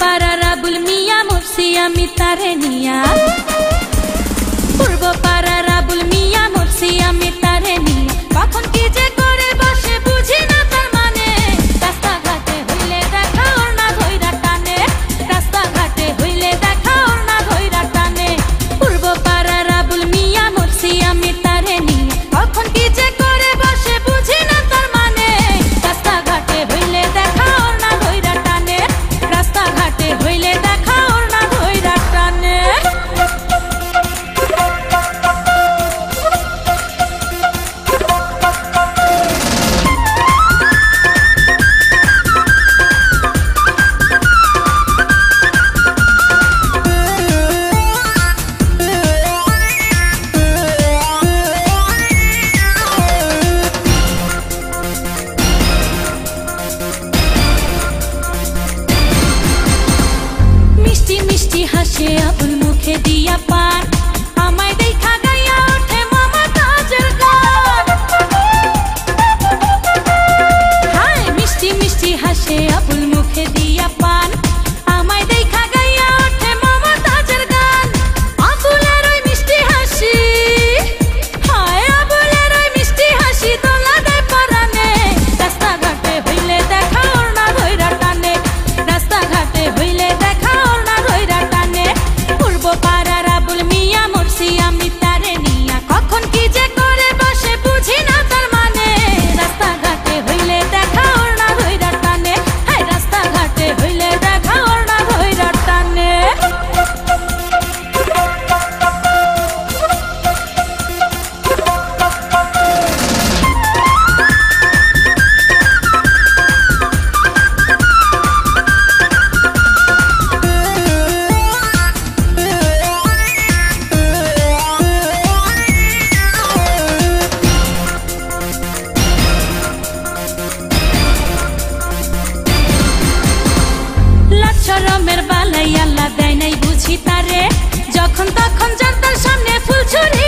পাড়া রাবুল মিয়া মুর্শি আমি তারে নিয়া मुखे दिया पार। শরমের বালাই আল্লাহ দেয় নাই বুঝি তারে। যখন তখন জানতার সামনে ফুল ছুড়ি